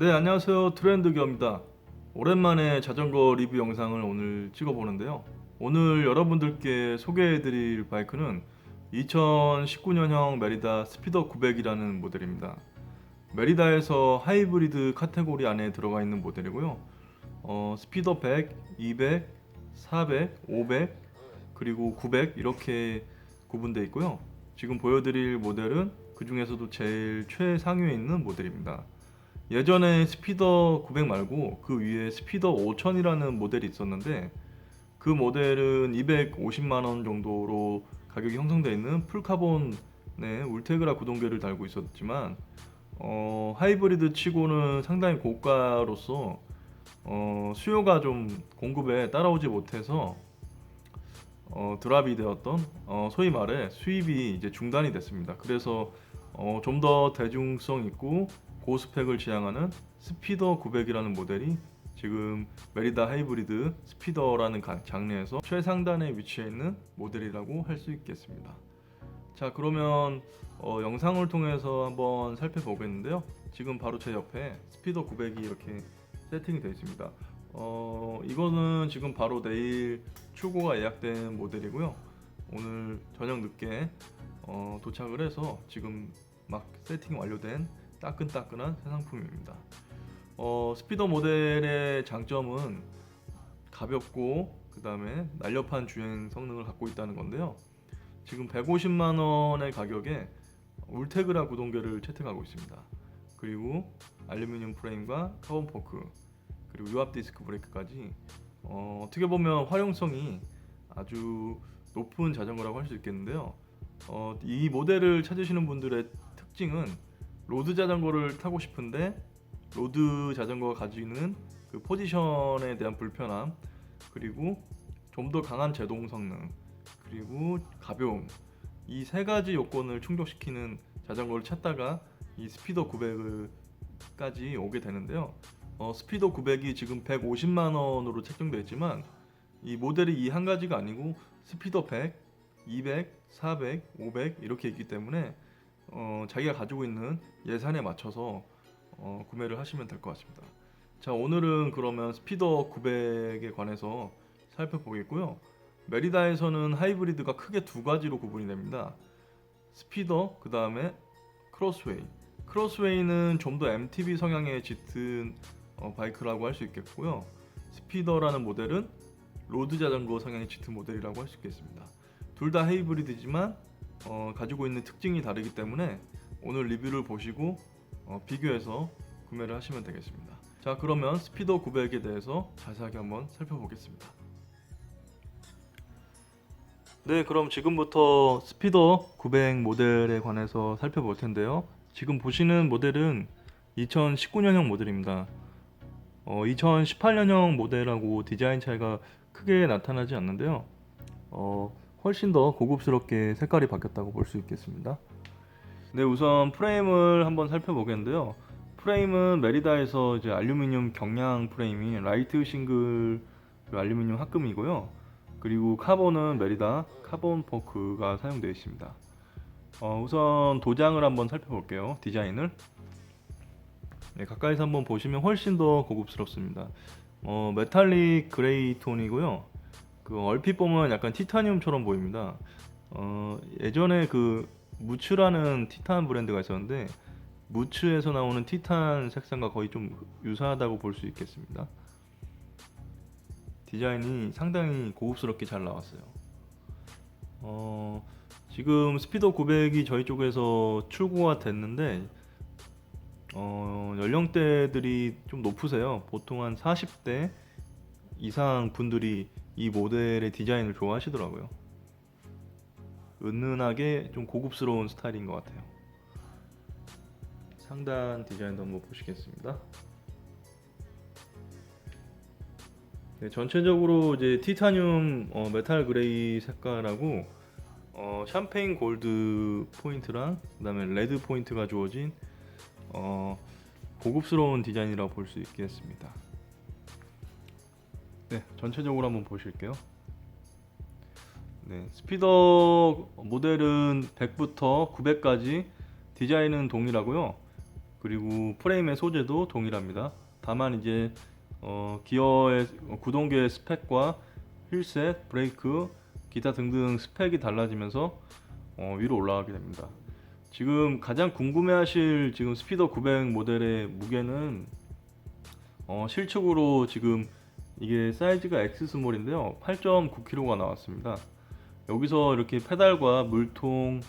네, 안녕하세요. 트렌드기어입니다. 오랜만에 자전거 리뷰 영상을 오늘 찍어보는데요. 오늘 여러분들께 소개해드릴 바이크는 2019년형 메리다 스피더 900이라는 모델입니다. 메리다에서 하이브리드 카테고리 안에 들어가 있는 모델이고요. 어, 스피더 100, 200, 400, 500, 그리고 900 이렇게 구분되어 있고요. 지금 보여드릴 모델은 그 중에서도 제일 최상위에 있는 모델입니다. 예전에 스피더 900 말고 그 위에 스피더 5000이라는 모델이 있었는데 그 모델은 250만 원 정도로 가격이 형성되어 있는 풀카본의 울테그라 구동계를 달고 있었지만 어, 하이브리드 치고는 상당히 고가로서 어, 수요가 좀 공급에 따라오지 못해서 어, 드랍이 되었던 어, 소위 말해 수입이 이제 중단이 됐습니다. 그래서 어, 좀 더 대중성 있고 고스펙을 지향하는 스피더 900이라는 모델이 지금 메리다 하이브리드 스피더라는 가- 장르에서 최상단에 위치해 있는 모델이라고 할 수 있겠습니다. 자 그러면 어, 영상을 통해서 한번 살펴보겠는데요. 지금 바로 제 옆에 스피더 900이 이렇게 세팅이 되어 있습니다. 어, 이거는 지금 바로 내일 출고가 예약된 모델이고요. 오늘 저녁 늦게 어, 도착을 해서 지금 막 세팅 완료된 따끈따끈한 새 상품입니다. 어, 스피더 모델의 장점은 가볍고 그 다음에 날렵한 주행 성능을 갖고 있다는 건데요. 지금 150만 원의 가격에 울테그라 구동계를 채택하고 있습니다. 그리고 알루미늄 프레임과 카본 포크 그리고 유압 디스크 브레이크까지 어, 어떻게 보면 활용성이 아주 높은 자전거라고 할 수 있겠는데요. 어, 이 모델을 찾으시는 분들의 특징은 로드 자전거를 타고 싶은데 로드 자전거가 가지는 그 포지션에 대한 불편함 그리고 좀 더 강한 제동 성능 그리고 가벼움 이 세 가지 요건을 충족시키는 자전거를 찾다가 이 스피더 900까지 오게 되는데요. 어, 스피더 900이 지금 150만 원으로 책정되어 있지만 이 모델이 이 한 가지가 아니고 스피더 100, 200, 400, 500 이렇게 있기 때문에 어, 자기가 가지고 있는 예산에 맞춰서 어, 구매를 하시면 될 것 같습니다. 자 오늘은 그러면 스피더 900에 관해서 살펴보겠고요. 메리다에서는 하이브리드가 크게 두 가지로 구분이 됩니다. 스피더 그 다음에 크로스웨이. 크로스웨이는 좀 더 MTB 성향에 짙은 어, 바이크라고 할 수 있겠고요. 스피더라는 모델은 로드 자전거 성향이 짙은 모델이라고 할 수 있겠습니다. 둘 다 하이브리드지만 어, 가지고 있는 특징이 다르기 때문에 오늘 리뷰를 보시고 어, 비교해서 구매를 하시면 되겠습니다. 자 그러면 스피더 900에 대해서 자세하게 한번 살펴보겠습니다. 네 그럼 지금부터 스피더 900 모델에 관해서 살펴볼 텐데요. 지금 보시는 모델은 2019년형 모델입니다. 어, 2018년형 모델하고 디자인 차이가 크게 나타나지 않는데요. 어, 훨씬 더 고급스럽게 색깔이 바뀌었다고 볼 수 있겠습니다. 네, 우선 프레임을 한번 살펴보겠는데요. 프레임은 메리다에서 이제 알루미늄 경량 프레임인 라이트 싱글 그 알루미늄 합금이고요. 그리고 카본은 메리다 카본 포크가 사용되어 있습니다. 어, 우선 도장을 한번 살펴볼게요. 디자인을. 네, 가까이서 한번 보시면 훨씬 더 고급스럽습니다. 어, 메탈릭 그레이 톤이고요. 그 얼핏 보면 약간 티타늄처럼 보입니다. 어, 예전에 그 무츠라는 티탄 브랜드가 있었는데 무츠에서 나오는 티탄 색상과 거의 좀 유사하다고 볼 수 있겠습니다. 디자인이 상당히 고급스럽게 잘 나왔어요. 어, 지금 스피더 900이 저희 쪽에서 출고가 됐는데 어, 연령대들이 좀 높으세요. 보통 한 40대 이상 분들이 이 모델의 디자인을 좋아하시더라고요. 은은하게 좀 고급스러운 스타일인 것 같아요. 상단 디자인도 한번 보시겠습니다. 네, 전체적으로 이제 티타늄 어, 메탈 그레이 색깔하고 어, 샴페인 골드 포인트랑 그다음에 레드 포인트가 주어진 어, 고급스러운 디자인이라고 볼 수 있겠습니다. 네, 전체적으로 한번 보실게요. 네, 스피더 모델은 100부터 900까지 디자인은 동일하고요. 그리고 프레임의 소재도 동일합니다. 다만 이제 어, 기어의 구동계의 스펙과 휠셋, 브레이크, 기타 등등 스펙이 달라지면서 어, 위로 올라가게 됩니다. 지금 가장 궁금해하실 지금 스피더 900 모델의 무게는 어, 실측으로 지금 이게 사이즈가 X 스몰인데요. 8.9kg가 나왔습니다. 여기서 이렇게 페달과 물통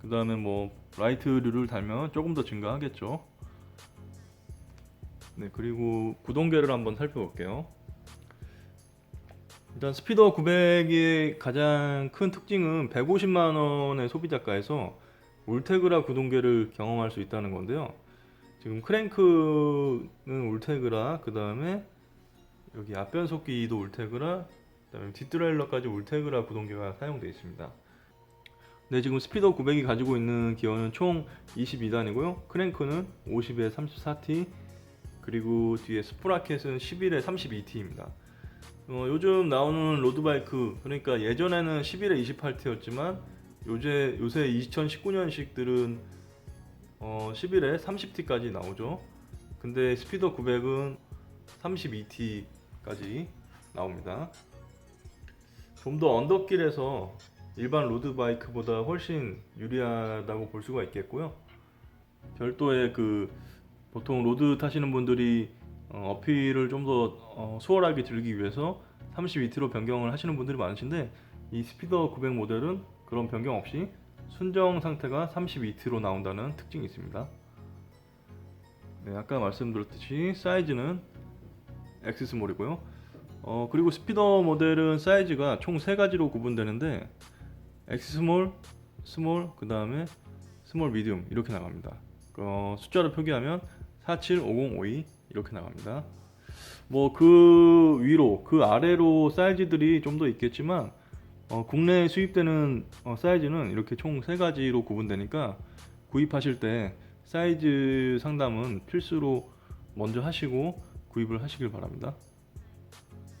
그 다음에 뭐 라이트류를 달면 조금 더 증가하겠죠. 네 그리고 구동계를 한번 살펴볼게요. 일단 스피더 900의 가장 큰 특징은 150만 원의 소비자가에서 울테그라 구동계를 경험할 수 있다는 건데요. 지금 크랭크는 울테그라 그 다음에 여기 앞변속기도 울테그라 그다음에 뒷드라일러까지 울테그라 구동계가 사용되어 있습니다. 네, 지금 스피더 900이 가지고 있는 기어는 총 22단이고요. 크랭크는 50에 34T, 그리고 뒤에 스프라켓은 11에 32T입니다. 어, 요즘 나오는 로드바이크, 그러니까 예전에는 11에 28T였지만 요새 요새 2019년식들은 어, 11에 30T까지 나오죠. 근데 스피더 900은 32T 까지 나옵니다. 좀 더 언덕길에서 일반 로드 바이크보다 훨씬 유리하다고 볼 수가 있겠고요. 별도의 그 보통 로드 타시는 분들이 어, 어필을 좀더 어, 수월하게 들기 위해서 32T로 변경을 하시는 분들이 많으신데 이 스피더 900 모델은 그런 변경 없이 순정 상태가 32T로 나온다는 특징이 있습니다. 네, 아까 말씀드렸듯이 사이즈는 X 스몰이고요. 어, 그리고 스피더 모델은 사이즈가 총 세 가지로 구분되는데 X 스몰, 스몰, 그 다음에 스몰 미디움 이렇게 나갑니다. 어, 숫자로 표기하면 47, 50, 52 이렇게 나갑니다. 뭐 그 위로, 그 아래로 사이즈들이 좀 더 있겠지만 어, 국내에 수입되는 어, 사이즈는 이렇게 총 세 가지로 구분되니까 구입하실 때 사이즈 상담은 필수로 먼저 하시고 구입을 하시길 바랍니다.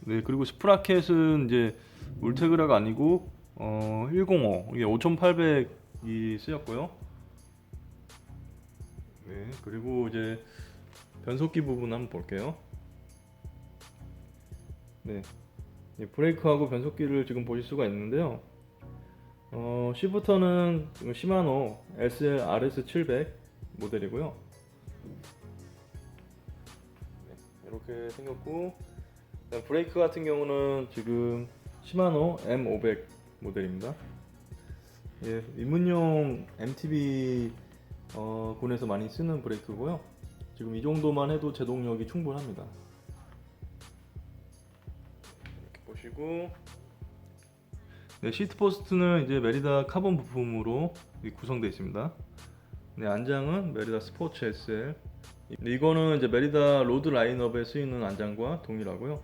네, 그리고 스프라켓은 이제 울테그라가 아니고 어, 105 이게 5,800이 쓰였고요. 네, 그리고 이제 변속기 부분 한번 볼게요. 네, 이 브레이크하고 변속기를 지금 보실 수가 있는데요. 어, 시부터는 시마노 SL RS 700 모델이고요. 이렇게 생겼고 브레이크 같은 경우는 지금 시마노 M500 모델입니다. 예, 입문용 MTB 어, 군에서 많이 쓰는 브레이크고요. 지금 이 정도만 해도 제동력이 충분합니다. 이렇게 보시고 네, 시트 포스트는 이제 메리다 카본 부품으로 구성되어 있습니다. 네, 안장은 메리다 스포츠 SL. 네, 이거는 이제 메리다 로드 라인업에 쓰이는 안장과 동일하고요.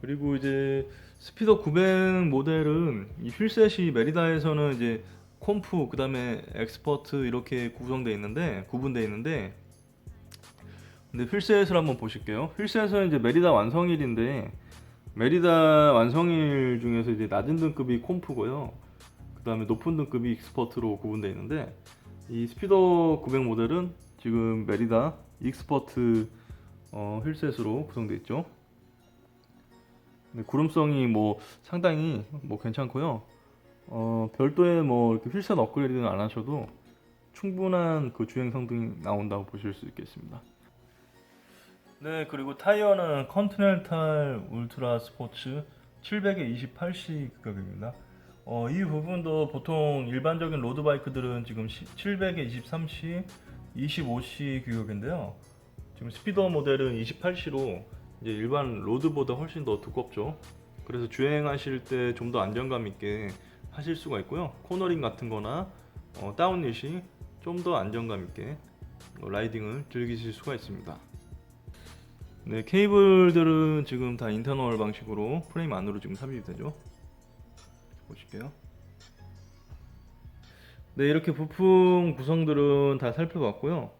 그리고 이제 스피더 900 모델은 이 휠셋이 메리다에서는 이제 콤프 그다음에 엑스퍼트 이렇게 구성되어 있는데 구분되어 있는데 근데 휠셋을 한번 보실게요. 휠셋은 이제 메리다 완성일인데 메리다 완성일 중에서 이제 낮은 등급이 콤프고요. 그다음에 높은 등급이 익스퍼트로 구분되어 있는데 이 스피더 900 모델은 지금 메리다 익스퍼트 어, 휠셋으로 구성되어 있죠. 네, 구름성이 뭐 상당히 뭐 괜찮고요. 어, 별도의 뭐 이렇게 휠셋 업그레이드는 안 하셔도 충분한 그 주행 성능이 나온다고 보실 수 있겠습니다. 네, 그리고 타이어는 컨티넨탈 울트라 스포츠 700에 28C 규격입니다. 어, 이 부분도 보통 일반적인 로드 바이크들은 지금 700에 23C, 25C 규격인데요. 지금 스피더 모델은 28C로 이제 일반 로드보다 훨씬 더 두껍죠. 그래서 주행하실 때 좀 더 안정감 있게 하실 수가 있고요. 코너링 같은 거나 어, 다운릿이 좀더 안정감 있게 어, 라이딩을 즐기실 수가 있습니다. 네, 케이블들은 지금 다 인터널 방식으로 프레임 안으로 지금 삽입이 되죠. 보실게요. 네, 이렇게 부품 구성들은 다 살펴봤고요.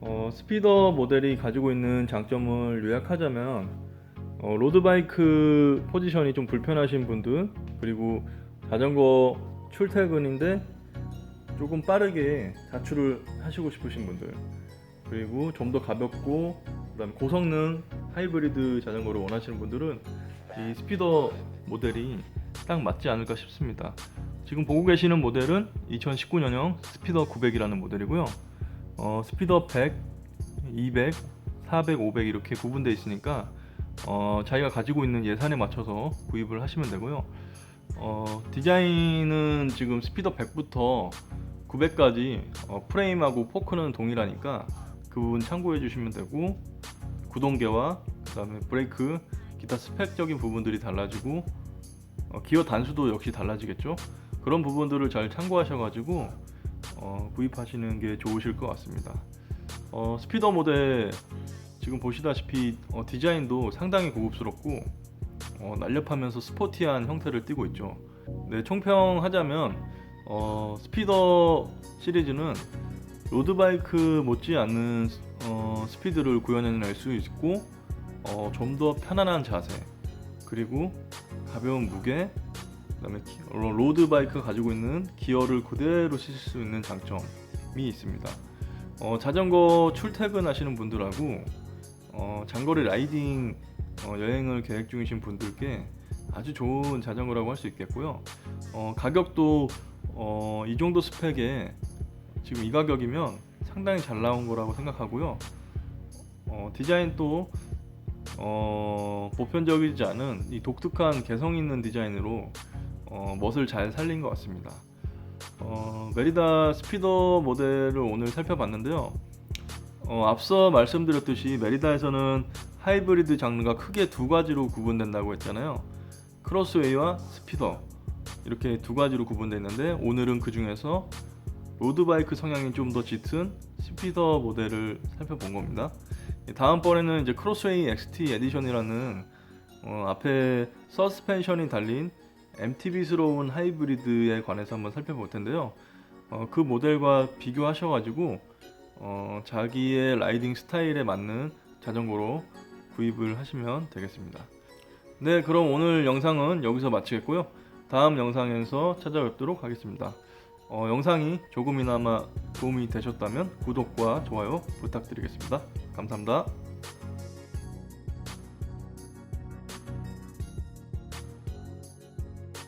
어, 스피더 모델이 가지고 있는 장점을 요약하자면 어, 로드바이크 포지션이 좀 불편하신 분들 그리고 자전거 출퇴근인데 조금 빠르게 자출을 하시고 싶으신 분들 그리고 좀 더 가볍고 그다음에 고성능 하이브리드 자전거를 원하시는 분들은 이 스피더 모델이 딱 맞지 않을까 싶습니다. 지금 보고 계시는 모델은 2019년형 스피더 900이라는 모델이고요. 어, 스피더 100, 200, 400, 500 이렇게 구분되어 있으니까 어, 자기가 가지고 있는 예산에 맞춰서 구입을 하시면 되고요. 어, 디자인은 지금 스피더 100부터 900까지 어, 프레임하고 포크는 동일하니까 그 부분 참고해 주시면 되고 구동계와 그 다음에 브레이크 기타 스펙적인 부분들이 달라지고 어, 기어 단수도 역시 달라지겠죠. 그런 부분들을 잘 참고하셔가지고 어, 구입하시는 게 좋으실 것 같습니다. 어, 스피더 모델 지금 보시다시피 어, 디자인도 상당히 고급스럽고 어, 날렵하면서 스포티한 형태를 띠고 있죠. 네, 총평하자면 어, 스피더 시리즈는 로드바이크 못지않는 어, 스피드를 구현해낼 수 있고 어, 좀 더 편안한 자세 그리고 가벼운 무게 그다음에 기- 로- 로드 바이크가 가지고 있는 기어를 그대로 쓰실 수 있는 장점이 있습니다. 어, 자전거 출퇴근하시는 분들하고 어, 장거리 라이딩 어, 여행을 계획 중이신 분들께 아주 좋은 자전거라고 할 수 있겠고요. 어, 가격도 어, 이 정도 스펙에 지금 이 가격이면 상당히 잘 나온 거라고 생각하고요. 어, 디자인도 어, 보편적이지 않은 이 독특한 개성 있는 디자인으로 어, 멋을 잘 살린 것 같습니다. 어, 메리다 스피더 모델을 오늘 살펴봤는데요. 어, 앞서 말씀드렸듯이 메리다에서는 하이브리드 장르가 크게 두 가지로 구분된다고 했잖아요. 크로스웨이와 스피더 이렇게 두 가지로 구분되는데 오늘은 그 중에서 로드바이크 성향이 좀 더 짙은 스피더 모델을 살펴본 겁니다. 다음번에는 이제 크로스웨이 XT 에디션이라는 어, 앞에 서스펜션이 달린 MTB스러운 하이브리드에 관해서 한번 살펴볼 텐데요. 어, 그 모델과 비교하셔가지고 어, 자기의 라이딩 스타일에 맞는 자전거로 구입을 하시면 되겠습니다. 네, 그럼 오늘 영상은 여기서 마치겠고요. 다음 영상에서 찾아뵙도록 하겠습니다. 어, 영상이 조금이나마 도움이 되셨다면 구독과 좋아요 부탁드리겠습니다. 감사합니다.